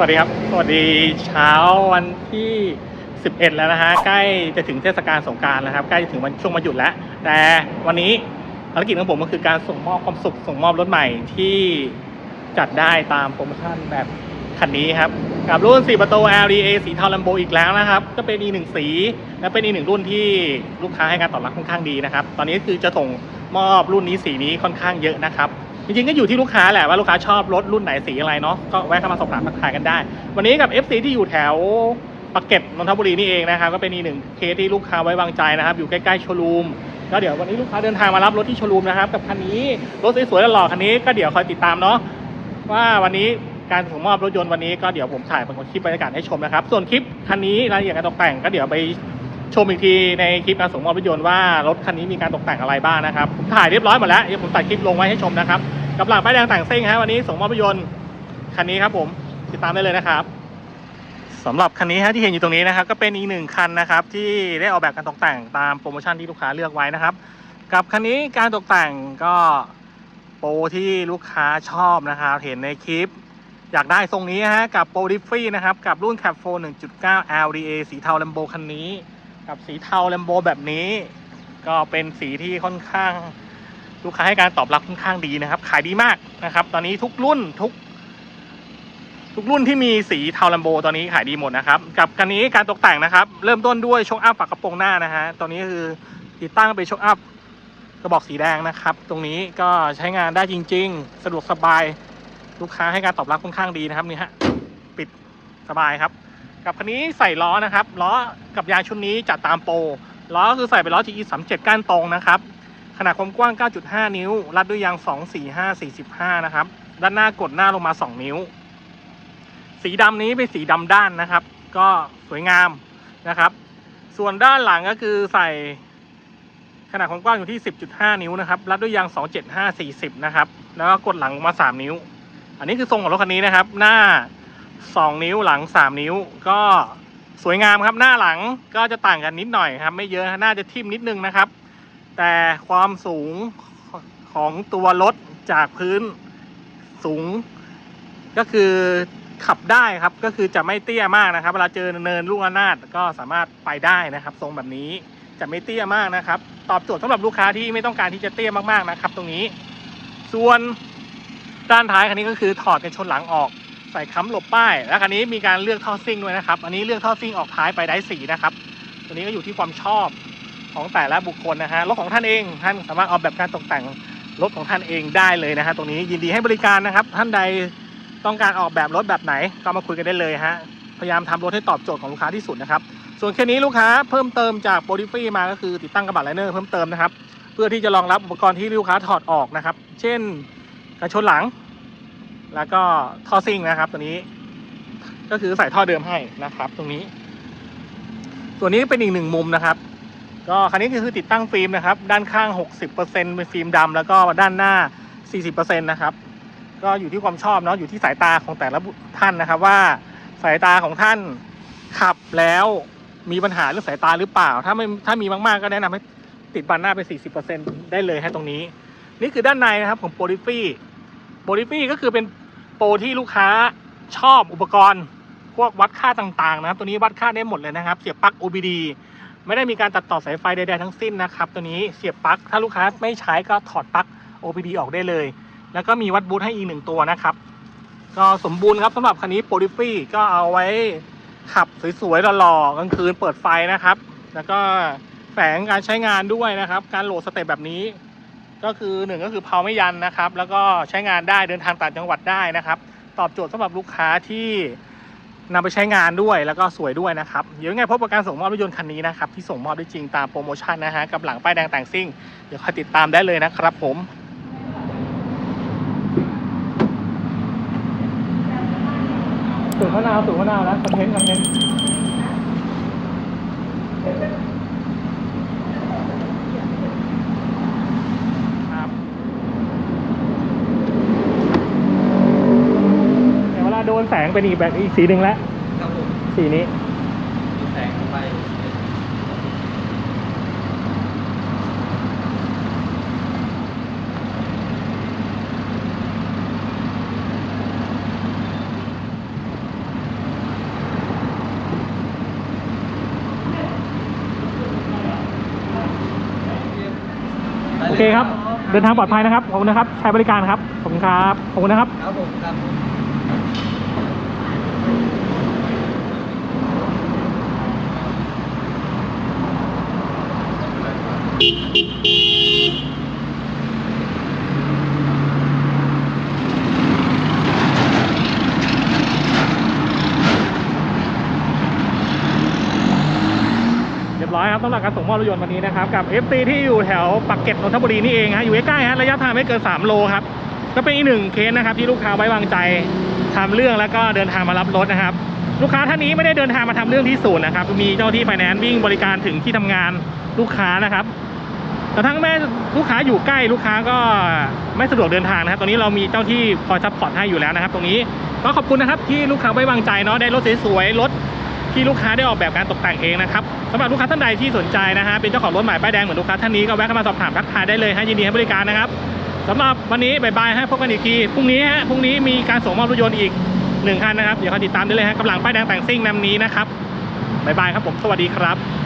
วัสดีครับ สวัสดีเช้าวันที่ 11 แล้วนะฮะ ใกล้จะถึงเทศกาลสงการแล้วครับ ใกล้จะถึงวันช่วงวันหยุดแล้ว แต่วันนี้ภารกิจของผมก็คือการส่งมอบความสุข ส่งมอบรถใหม่ที่จัดได้ตามโปรโมชั่นแบบคันนี้ครับ กับรุ่น 4 ประตู LDA สีเทาลัมโบอีกแล้วนะครับ ก็เป็นอีกหนึ่งสี และเป็นอีกหนึ่งรุ่นที่ลูกค้าให้การตอบรับค่อนข้างดีนะครับ ตอนนี้คือจะส่งมอบรุ่นนี้สีนี้ค่อนข้างเยอะนะครับ จริงๆก็อยู่ที่ลูกค้าแหละว่าลูกค้าชอบรถรุ่นไหนสีอะไรเนาะก็แวะเข้ามาสอบถามทักทายกันได้ วันนี้กับ FC ที่อยู่แถวปากเกร็ดนนทบุรีนี่เองนะครับก็เป็นอีกหนึ่งเคสที่ลูกค้าไว้วางใจนะครับ อยู่ใกล้ๆโชว์รูมแล้วเดี๋ยววันนี้ลูกค้าเดินทางมารับรถที่โชว์รูมนะครับกับคันนี้รถสวยๆหล่อคันนี้ก็เดี๋ยวคอยติดตามเนาะว่าวันนี้การส่งมอบรถยนต์วันนี้ก็เดี๋ยวผมถ่ายเป็นคลิปบรรยากาศให้ชมนะครับ ส่วนคลิปคันนี้รายละเอียดการตกแต่งก็เดี๋ยวไปชมอีกทีในคลิปการส่งมอบรถยนต์ว่ารถคันนี้มีการตกแต่งอะไรบ้างนะครับผมถ่ายเรียบร้อยหมดแล้วเดี๋ยวผมตัดคลิปลงไว้ให้ชมนะครับ กับหลังป้ายแดงต่างซิ่งฮะวันนี้ส่งมอบรถยนต์คันนี้ครับผมติดตามได้เลยนะครับสำหรับคันนี้ฮะที่เห็นอยู่ตรงนี้นะครับ ก็เป็นอีกหนึ่งคันนะครับ ที่ได้ออกแบบการตกแต่งตามโปรโมชั่นที่ลูกค้าเลือกไว้นะครับ กับคันนี้การตกแต่งก็โปรที่ลูกค้าชอบนะครับ เห็นในคลิป อยากได้ทรงนี้ฮะกับโปรดิฟฟี่นะครับ กับรุ่น Cap 4 1.9 LDA สีเทาลัมโบคันนี้ กับสีเทาแลมโบแบบนี้ ก็เป็นสีที่ค่อนข้าง ลูกค้าให้การตอบรับค่อนข้างดีนะครับ ขายดีมากนะครับ ตอนนี้ทุกรุ่นทุก ทุกรุ่นที่มีสีเทาแลมโบตอนนี้ขายดีหมดนะครับ กับคันนี้การตกแต่งนะครับ เริ่มต้นด้วยช็อคอัพฝากระโปรงหน้านะฮะตอนนี้คือติดตั้งเป็นช็อคอัพกระบอกสีแดงนะครับ ตรงนี้ก็ใช้งานได้จริง ๆ สะดวกสบาย ลูกค้าให้การตอบรับค่อนข้างดีนะครับนี่ฮะปิดสบายครับ กับคันนี้ใส่ล้อนะครับล้อกับยางชุดนี้จัดตามโปรล้อคือใส่เป็นล้อ GE 37ก้านตรงนะครับ ขนาดความกว้าง 9.5 นิ้ว รัดด้วยยาง 245 45 นะครับ ด้านหน้ากดหน้าลงมา 2 นิ้ว สีดำนี้เป็นสีดำด้านนะครับ ก็สวยงามนะครับ ส่วนด้านหลังก็คือใส่ขนาดความกว้างอยู่ที่ 10.5 นิ้วนะครับ รัดด้วยยาง 275 40 นะครับ แล้วก็กดหลังลงมา 3 นิ้ว อันนี้คือทรงของรถคันนี้นะครับ หน้า 2 นิ้วหลัง 3 นิ้ว ก็สวยงามครับ หน้าหลังก็จะต่างกันนิดหน่อยครับ ไม่เยอะ หน่าจะทิ่มนิดนึงนะครับ แต่ความสูงของตัวรถจากพื้นสูง ก็คือขับได้ครับก็คือจะไม่เตี้ยมากนะครับ เวลาเจอเนินลูกระนาดก็สามารถไปได้นะครับ ทรงแบบนี้จะไม่เตี้ยมากนะครับ ตอบโจทย์สำหรับลูกค้าที่ไม่ต้องการที่จะเตี้ยมากๆนะครับ ตรงนี้ ส่วนด้านท้ายคันนี้ก็คือถอดกันชนหลังออกใส่ค้ำหลบป้าย แล้วคันนี้มีการเลือกท่อซิ่งด้วยนะครับ อันนี้เลือกท่อซิ่งออกท้ายไปได้สีนะครับ ตัวนี้ก็อยู่ที่ความชอบ ของแต่ละบุคคลนะฮะรถของท่านเองท่านสามารถออกแบบการตกแต่งรถของท่านเองได้เลยนะฮะตรงนี้ยินดีให้บริการนะครับ ท่านใดต้องการออกแบบรถแบบไหนก็มาคุยกันได้เลยฮะพยายามทำรถให้ตอบโจทย์ของลูกค้าที่สุดนะครับ ส่วนแค่นี้ลูกค้าเพิ่มเติมจากโปรดิฟี่มาก็คือติดตั้งกระบะไลเนอร์เพิ่มเติมนะครับ เพื่อที่จะรองรับอุปกรณ์ที่ลูกค้าถอดออกนะครับ เช่นกันชนหลัง แล้วก็ท่อซิ่งนะครับ ตัวนี้ ก็คือใส่ท่อเดิมให้นะครับ ตรงนี้ ส่วนนี้เป็นอีกหนึ่งมุมนะครับ ก็คันนี้คือติดตั้งฟิล์มนะครับ ด้านข้าง 60%เป็นฟิล์มดำแล้วก็ด้านหน้า 40%นะครับ ก็อยู่ที่ความชอบเนาะอยู่ที่สายตาของแต่ละท่านนะครับ ว่าสายตาของท่านขับแล้วมีปัญหาเรื่องสายตาหรือเปล่า ถ้าไม่ถ้ามีมากๆก็แนะนำให้ติดบันหน้าเป็น40%ได้เลยให้ตรงนี้ นี่คือด้านในนะครับของโปรดิฟี่โปรดิฟี่ก็คือเป็นโปรที่ลูกค้าชอบอุปกรณ์ พวกวัดค่าต่างๆ นะครับ ตัวนี้วัดค่าได้หมดเลยนะครับ เสียบปลั๊ก OBD ไม่ได้มีการตัดต่อสายไฟใดๆทั้งสิ้นนะครับ ตัวนี้เสียบปลั๊กถ้าลูกค้าไม่ใช้ก็ถอดปลั๊ก OBD ออกได้เลย แล้วก็มีวัดบูทให้อีกหนึ่งตัวนะครับ ก็สมบูรณ์ครับสำหรับคันนี้โปรดิฟี่ก็เอาไว้ขับสวยๆหล่อๆกลางคืนเปิดไฟนะครับ แล้วก็แฝงการใช้งานด้วยนะครับ การโหลดสเต็ปแบบนี้ก็คือหนึ่งก็คือเพาไม่ยันนะครับ แล้วก็ใช้งานได้เดินทางต่างจังหวัดได้นะครับ ตอบโจทย์สำหรับลูกค้าที่ นำไปใช้งานด้วยแล้วก็สวยด้วยนะครับเดี๋ยวยังไงพบกับการส่งมอบรถยนต์คันนี้นะครับที่ส่งมอบได้จริงตามโปรโมชั่นนะฮะกับหลังป้ายแดงแต่งซิ่งเดี๋ยวคอยติดตามได้เลยนะครับผมสูงมะนาวสูงมะนาวแล้วคอนเทนต์คอนเทนต์ แสงเป็นอีกแบบอีกสีหนึ่งแล้วสีนี้แสงไปโอเคครับ เดินทางปลอดภัยนะครับ ขอบคุณนะครับ ใช้บริการครับ ขอบคุณครับ ขอบคุณนะครับ ครับผมครับ ร้อยครับสำหรับการส่งมอบรถยนต์วันนี้นะครับกับ FC ที่อยู่แถวปากเกร็ดนนทบุรีนี่เองฮะอยู่ใกล้ๆฮะระยะทางไม่เกิน 3 โลครับก็เป็นอีกหนึ่งเคสนะครับที่ลูกค้าไว้วางใจทำเรื่องแล้วก็เดินทางมารับรถนะครับ ลูกค้าท่านนี้ไม่ได้เดินทางมาทำเรื่องที่ศูนย์นะครับมีเจ้าที่ไฟแนนซ์วิ่งบริการถึงที่ทำงานลูกค้านะครับแต่ทั้งแม่ลูกค้าอยู่ใกล้ลูกค้าก็ไม่สะดวกเดินทางนะครับตรงนี้เรามีเจ้าที่คอยซัพพอร์ตให้อยู่แล้วนะครับ ตรงนี้ก็ขอบคุณนะครับที่ลูกค้าไว้วางใจเนาะได้รถสวยๆรถ ที่ลูกค้าได้ออกแบบการตกแต่งเองนะครับสำหรับลูกค้าท่านใดที่สนใจนะฮะเป็นเจ้าของรถหม่ป้ายแดงเหมือนลูกค้าท่านนี้ก็แวะเข้ามาสอบถามทักทายได้เลยฮะยินดีให้บริการนะครับสำหรับวันนี้บายบายฮะพบกันอีกทีพรุ่งนี้ฮะพรุ่งนี้มีการส่งมอบรถยนต์อีกหนึ่งคันนะครับเดี๋ยวคอยติดตามได้เลยฮะกำลังป้ายแดงแต่งซิ่งนำนี้นะครับบายบายครับผมสวัสดีครับ